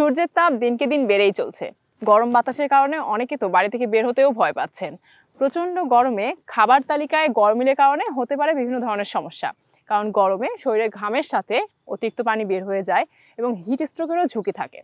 সূর্যের তাপ দিনকে দিন বেড়েই চলছে। গরম বাতাসের কারণে অনেকে তো বাড়ি থেকে বের হতেও ভয় পাচ্ছেন। প্রচণ্ড গরমে খাবার তালিকায় গরমিলের কারণে হতে পারে বিভিন্ন ধরনের সমস্যা। কারণ গরমে শরীরের ঘামের সাথে অতিরিক্ত পানি বের হয়ে যায় এবং হিট স্ট্রোকেরও ঝুঁকি থাকে।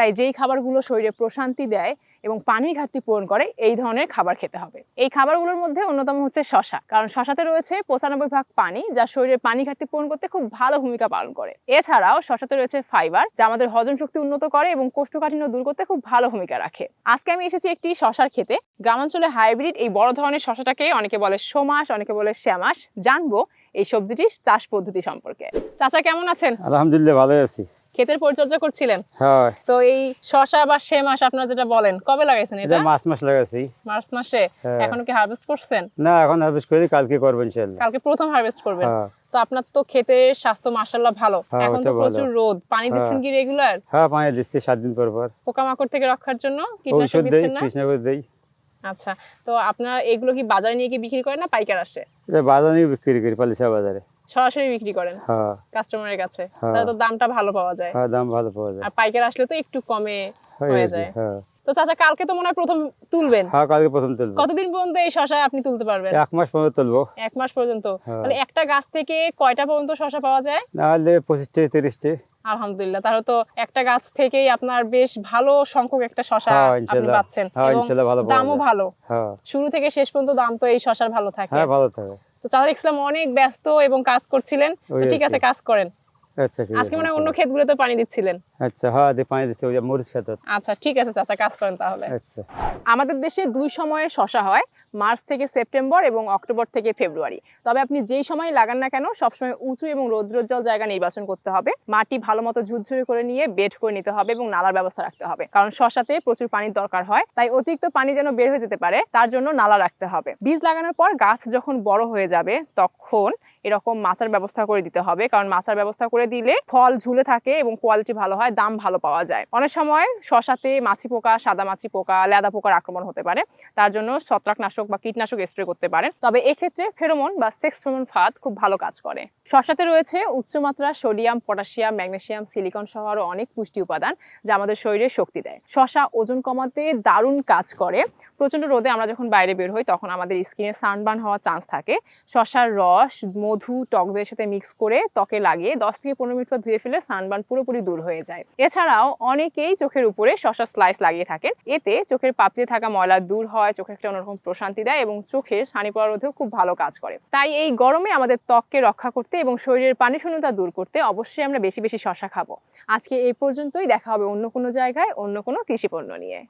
তাই যেই খাবারগুলো শরীরে প্রশান্তি দেয় এবং পানির ঘাটতি পূরণ করে, এই ধরনের খাবার খেতে হবে। এই খাবারগুলোর মধ্যে অন্যতম হচ্ছে শশা কারণ শশাতে রয়েছে পঁচানব্বই ভাগ পানি, যা শরীরের পানি ঘাটতি পূরণ করতে খুব ভালো ভূমিকা পালন করে। এছাড়াও শশাতে রয়েছে ফাইবার, যা আমাদের হজম শক্তি উন্নত করে এবং কোষ্ঠকাঠিন্য দূর করতে খুব ভালো ভূমিকা রাখে। আজকে আমি এসেছি একটি শশার খেতে গ্রামাঞ্চলে হাইব্রিড এই বড় ধরনের শশাটাকে অনেকে বলে সোমাস, অনেকে বলে শ্যামাস। জানব এই সবজিটির চাষ পদ্ধতি সম্পর্কে। চাচা, কেমন আছেন? আলহামদুলিল্লাহ ভালো আছি। ক্ষেতের পরিচর্যা করছিলেন? হ্যাঁ। তো এই শশা বা সে মাস আপনারা যেটা বলেন কবে লাগাইছেন এটা মাছ মাছ লাগাইছি। মার্চ মাসে? হ্যাঁ। এখনও কি হারভেস্ট করছেন? না এখন হারভেস্ট করি কালকে করব ইনশাল্লাহ কালকে প্রথম হারভেস্ট করবেন। হ্যাঁ। তো আপনার তো ক্ষেতের স্বাস্থ্য মাশাআল্লাহ ভালো। হ্যাঁ, এখন তো প্রচুর রোদ। পানি দিচ্ছেন কি রেগুলার হ্যাঁ পানি দিচ্ছি সাত দিন পর পর। পোকামাকড় থেকে রক্ষার জন্য? কীটনাশক দিচ্ছেন না? কৃষ্ণাগর দেই। আচ্ছা তো আপনার এগুলো কি বাজারে নিয়ে কি বিক্রি করেন না পাইকার আসে? এটা বাজারে বিক্রি করি পালিশা বাজারে। সরাসরি বিক্রি করেন? হ্যাঁ। কাস্টমারের কাছে? হ্যাঁ। তাহলে তো দামটা ভালো পাওয়া যায়। হ্যাঁ দাম ভালো পাওয়া যায়। আর পাইকার আসলে তো একটু কমে হয়ে যায়। হ্যাঁ। তো চাচা কালকে তো মনে হয় প্রথম তুলবেন? হ্যাঁ কালকে প্রথম তুলবো। কতদিন পর্যন্ত এই শশা আপনি তুলতে পারবেন? এক মাস পর্যন্ত তুলবো। এক মাস পর্যন্ত? হ্যাঁ। তাহলে একটা গাছ থেকে কয়টা পর্যন্ত শশা পাওয়া যায়? নাহলে পঁচিশটি তিরিশটি। আলহামদুলিল্লাহ। তাহলে তো একটা গাছ থেকেই আপনার বেশ ভালো সংখ্যক একটা শশা হ্যাঁ, আপনি পাচ্ছেন হ্যাঁ, এবং দামও ভালো। হ্যাঁ। শুরু থেকে শেষ পর্যন্ত দাম তো এই শশার ভালো থাকে। হ্যাঁ ভালো থাকে। তো চাঁদা দেখছিলাম অনেক ব্যস্ত এবং কাজ করছিলেন। ঠিক আছে কাজ করেন। আচ্ছা ঠিক আজকে মনে অন্য ক্ষেতগুলোতে পানি দিচ্ছিলেন। আচ্ছা হ্যাঁ দিয়ে পানি দিচ্ছি ওই যে মরিচ আচ্ছা ঠিক আছে চাচা কাজ করেন তাহলে। আচ্ছা। আমাদের দেশে দুই সময়ে শশা হয় মার্চ থেকে সেপ্টেম্বর এবং অক্টোবর থেকে ফেব্রুয়ারি। তবে আপনি যেই সময় লাগান না কেন সবসময় উঁচু এবং রৌদ্রোজ্জ্বল জায়গা নির্বাচন করতে হবে। মাটি ভালো মতো ঝুরঝুরে করে নিয়ে বেড করে নিতে হবে এবং নালার ব্যবস্থা রাখতে হবে। কারণ শশাতে প্রচুর পানির দরকার হয় তাই অতিরিক্ত পানি যেন বের হয়ে যেতে পারে তার জন্য নালা রাখতে হবে। বীজ লাগানোর পর গাছ যখন বড় হয়ে যাবে তখন এরকম মাচার ব্যবস্থা করে দিতে হবে। কারণ মাচার ব্যবস্থা করে দিলে ফল ঝুলে থাকে এবং কোয়ালিটি ভালো হয়, দাম ভালো পাওয়া যায়। অনেক সময় শশাতে মাছি পোকা, সাদা মাছি পোকা, লেদা পোকার আক্রমণ হতে পারে। তার জন্য ছত্রাকনাশক বা কীটনাশক স্প্রে করতে পারেন। তবে এক্ষেত্রে ফেরোমন বা সেক্স ফেরোমন ফাঁদ খুব ভালো কাজ করে। শশাতে রয়েছে উচ্চমাত্রা সোডিয়াম, পটাশিয়াম, ম্যাগনেসিয়াম, সিলিকন সহ আরও অনেক পুষ্টি উপাদান যা আমাদের শরীরে শক্তি দেয়। শশা ওজন কমাতে দারুণ কাজ করে। প্রচণ্ড রোদে আমরা যখন বাইরে বের হই, তখন আমাদের স্কিনে সানবার্ন হওয়ার চান্স থাকে। শশার রস মধু, টক দইয়ের সাথে মিক্স করে ত্বকে লাগিয়ে দশ থেকে পনেরো মিনিট পর ধুয়ে ফেলে সানবার্ন পুরোপুরি দূর হয়ে যায়। এছাড়াও অনেকেই চোখের উপরে শশা স্লাইস লাগিয়ে থাকেন। এতে চোখের পাপড়িতে থাকা ময়লা দূর হয়, চোখে একটা অন্যরকম প্রশান্তি দেয় এবং চোখের সানি পড়া রোধেও খুব ভালো কাজ করে। তাই এই গরমে আমাদের ত্বককে রক্ষা করতে এবং শরীরের পানি শূন্যতা দূর করতে অবশ্যই আমরা বেশি বেশি শশা খাব। আজকে এই পর্যন্তই। দেখা হবে অন্য কোনো জায়গায়, অন্য কোনো কৃষিপণ্য নিয়ে।